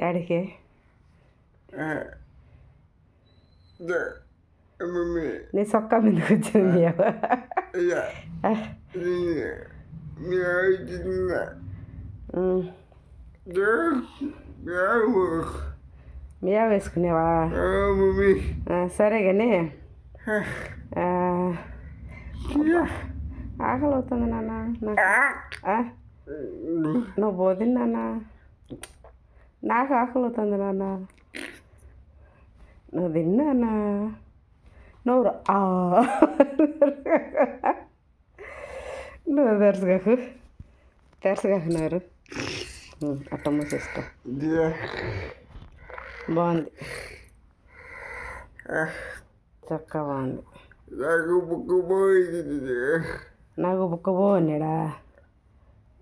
యాడికి నీ సొక్క మీద కూర్చొని మియావు ఉమ్. మియా వేసుకునేవా ఆ, సరే కానీ ఆ, ఆకలి అవుతుంది నాన్న నాకు ఆ? నువ్వు పోదిన్ నాన్న. నాకు ఆకలి అవుతుంది నాన్న. నువ్వు తిన్నానా? నువ్వు. నువ్వు తెరచుగాకు తెరచుగాకున్నారు అట్ట మూసేసుకో బాగుంది. చక్కగా బాగుంది. నాకు బుక్క పోన్నాడా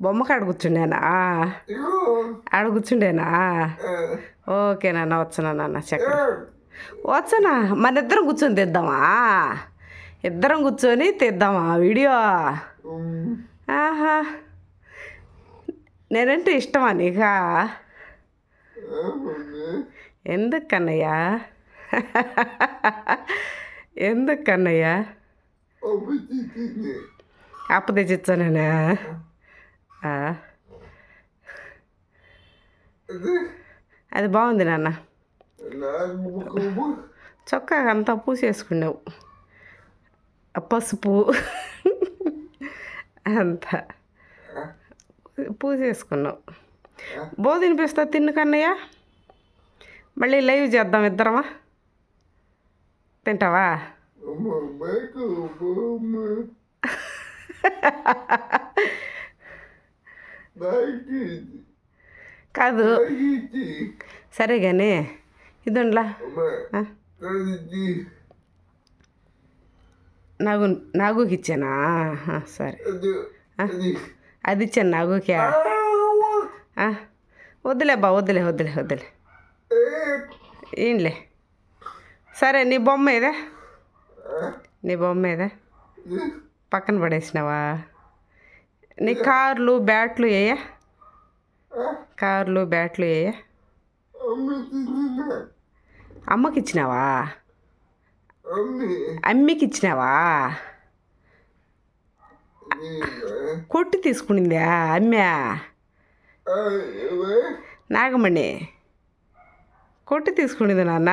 బొమ్మ కాడ కూర్చుండేనా? ఆడ కూర్చుండేనా? ఓకే నాన్న వచ్చనా నాన్న చక్కర వచ్చనా? మన ఇద్దరం కూర్చొని తెద్దామా? ఇద్దరం కూర్చొని తెద్దామా వీడియో? ఆహా. నేనంటే ఇష్టమా నీకా? ఎందుకు కన్నయ్యా ఎందుకు కన్నయ్యా అప్పు తెచ్చిచ్చానేనా ఆ, అది బాగుంది నాన్న. చొక్కా అంతా పూసేసుకున్నావు. పసుపు. అంతా. పూసేసుకున్నావు. బో తినిపిస్తా తిన్ను కన్నయ్య. మళ్ళీ లైవ్ చేద్దాం ఇద్దరమా? తింటావా? కాదు. సరే కానీ ఇదండ్లా? నాగు నాగుకి ఇచ్చానా సరే. అది ఇచ్చాను నాగుకి? వద్దులే బా వద్దులే వద్దులే వద్దులే. ఏంలే సరే నీ బొమ్మ ఏదే? నీ బొమ్మ ఏదే? పక్కన పడేసినావా? నీ కార్లు బ్యాట్లు ఏయా? కార్లు బ్యాట్లు ఏయా? అమ్మకి ఇచ్చినావా అమ్మికి ఇచ్చినావా కొట్టి తీసుకునిందా అమ్మా? నాగమణి కొట్టి తీసుకునేది నాన్న?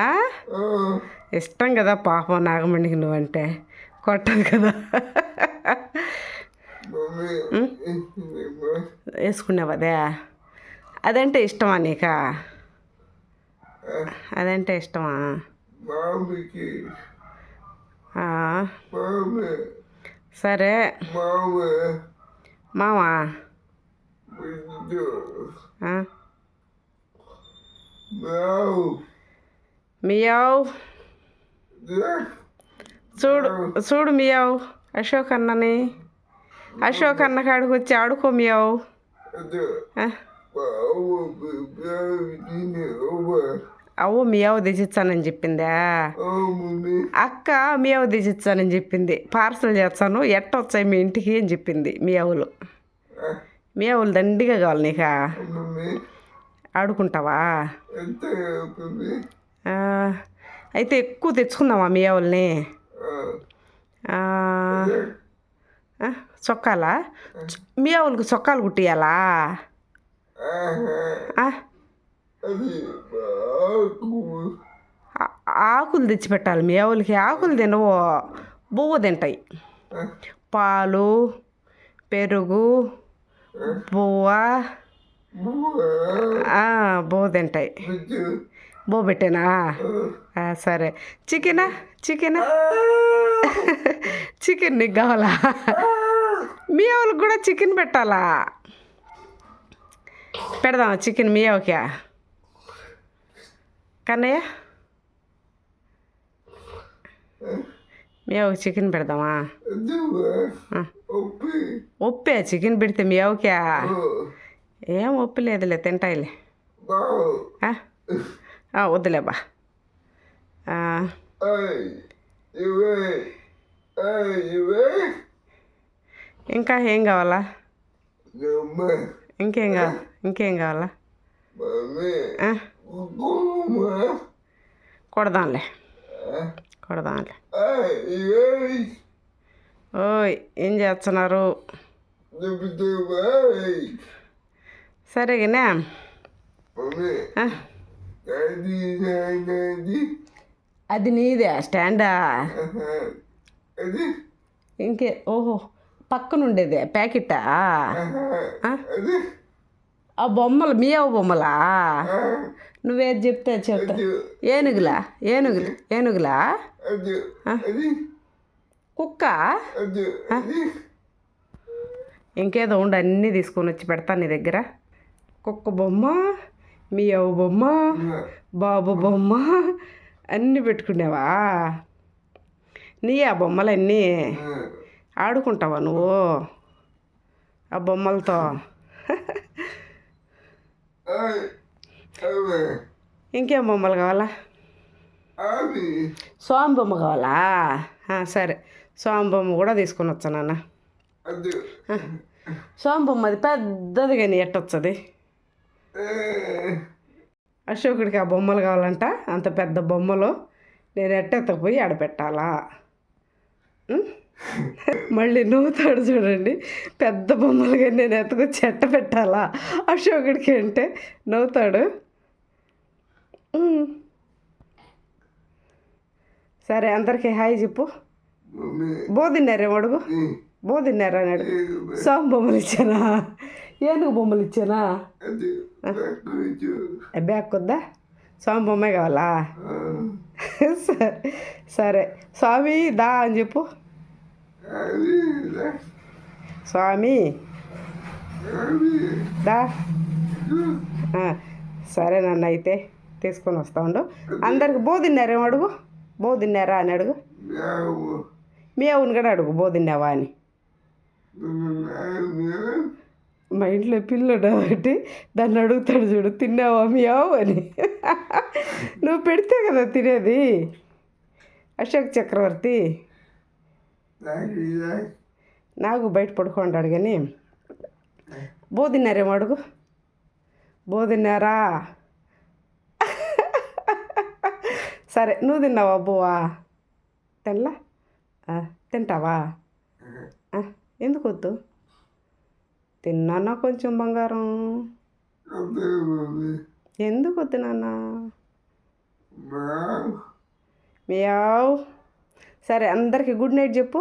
ఇష్టం కదా పాపం నాగమణికి నువ్వంటే. కొట్టదు కదా. వేసుకున్నావు అదే? అదంటే ఇష్టమా నీకా? అదంటే ఇష్టమా? సరే. మావా? మియావ్. చూడు చూడు మియావ్. అశోక్ అన్నని. అశోక్ అన్న కాడికి వచ్చి ఆడుకో మియావ్. అవ్వ మియావ్ తెచ్చిచ్చానని చెప్పిందా? అక్క మియావ్ తెచ్చిచ్చానని చెప్పింది. పార్సల్ చేస్తాను ఎట్ట వచ్చాయి మీ ఇంటికి అని చెప్పింది మియావులు. మియావులు దండిగా కావాలి నీకా. ఆడుకుంటావా? అయితే ఎక్కువ తెచ్చుకుందామా మియావుల్ని? చొక్కాలా? చ- మియావులకు చొక్కాలు కుట్టియాలా? ఆకులు తెచ్చిపెట్టాలి మీ ఆవులకి. ఆకులు తినవు బువ్వ తింటాయి. పాలు పెరుగు బువ్వ. బువ్వ? తింటాయి. బువ్వ పెట్టానా? సరే. చికెనా? చికెనా? చికెన్ నీకు కావాలా? మీ కూడా చికెన్ పెట్టాలా? పెడదామా చికెన్ మియావుకా కన్నయ్య? మియావుకి చికెన్ పెడదామా? ఒప్పే చికెన్ పెడితే మియావుకా ఏం ఉప్పు లేదులే తింటాయిలే వద్దులేబా ఇవే ఇవే. ఇంకా ఏం కావాలా? ఇంకేం కావాలి ఇంకేం కావాలా? కొడదాంలే. కొడదాంలే. ఓయ్ ఏం చేస్తున్నారు? సరేగానే? అది నీదే స్టాండా. ఇంకే ఓహో. పక్కన ఉండేదే ప్యాకెటా ఆ? బొమ్మలు మీయవ బొమ్మలా? నువ్వేది చెప్తే చెప్తా. ఏనుగులా? ఏనుగులు ఏనుగులా? కుక్క? ఇంకేదో ఉండు అన్నీ తీసుకొని వచ్చి పెడతాను నీ దగ్గర. కుక్క బొమ్మ మీ అవ్వ బొమ్మ బాబు బొమ్మ అన్నీ పెట్టుకునేవా? నీ ఆ. బొమ్మలన్నీ ఆడుకుంటావా నువ్వు? ఆ బొమ్మలతో. ఇంకేం బొమ్మలు కావాలా? స్వామి బొమ్మ కావాలా? సరే. స్వామి బొమ్మ కూడా తీసుకొని వచ్చా నాన్న. స్వామి బొమ్మ అది పెద్దది కానీ ఎట్టొచ్చది? అశోకుడికి ఆ బొమ్మలు కావాలంట. అంత పెద్ద బొమ్మలు. నేను ఎట్టెత్తకపోయి ఆడపెట్టాలా? మళ్ళీ నవ్వుతాడు చూడండి. పెద్ద బొమ్మలుగా నేను ఎత్తుకొచ్చి ఎట్ట పెట్టాలా? అశోకుడికి అంటే నవ్వుతాడు. సరే అందరికీ హాయ్ చెప్పు. బోధిన్నారేమో అడుగు బోధిన్నారా అని అడుగు స్వామి బొమ్మలు ఇచ్చానా? ఏనుగు బొమ్మలు ఇచ్చానా? బ్యాగ్ కొద్దా? స్వామి బొమ్మే కావాలా? సరే సరే. స్వామి దా అని చెప్పు. స్వామి. దా. సరే నాన్న అయితే తీసుకొని వస్తా ఉండు. అందరికి బో తిన్నారేమో అడుగు. బో తిన్నారా అని అడుగు. మీ అవును కూడా అడుగు బో తిన్నావా అని. మా ఇంట్లో పిల్లడు ఒకటి దాన్ని అడుగుతాడు చూడు తిన్నావా మీ అని. నువ్వు పెడితే కదా తినేది. అశోక్ చక్రవర్తి. నాకు బయట పడుకుంటాడు కానీ బో తిన్నారేమో అడుగు. బో తిన్నారా? సరే నువ్వు తిన్నావా బువా? తినలా? తింటావా? ఎందుకు వద్దు? తిన్నానా కొంచెం బంగారం? ఎందుకు వద్దు నాన్న? మియావ్. సరే అందరికి గుడ్ నైట్ చెప్పు.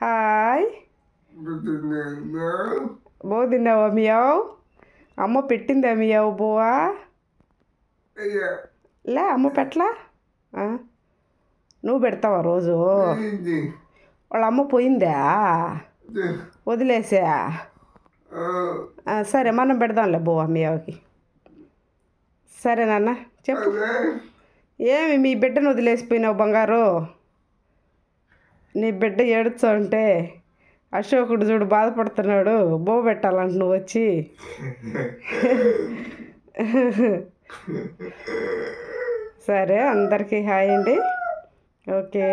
హాయ్. బో తిన్నావా మియావ్? అమ్మ పెట్టిందా మియావ్ బోవా? లే అమ్మ పెట్లా ఆ? నువ్వు పెడతావా రోజు? వాళ్ళ అమ్మ పోయిందా? వదిలేసా? సరే మనం పెడదాంలే బోవా మియావ్కి. సరే నాన్న చెప్పు. ఏమి మీ బిడ్డను వదిలేసిపోయినావు బంగారు? నీ బిడ్డ ఏడుచు అంటే అశోకుడు చూడు బాధపడుతున్నాడు బో పెట్టాలంట నువ్వు వచ్చి. సరే అందరికీ హాయ్ అండి. ఓకే.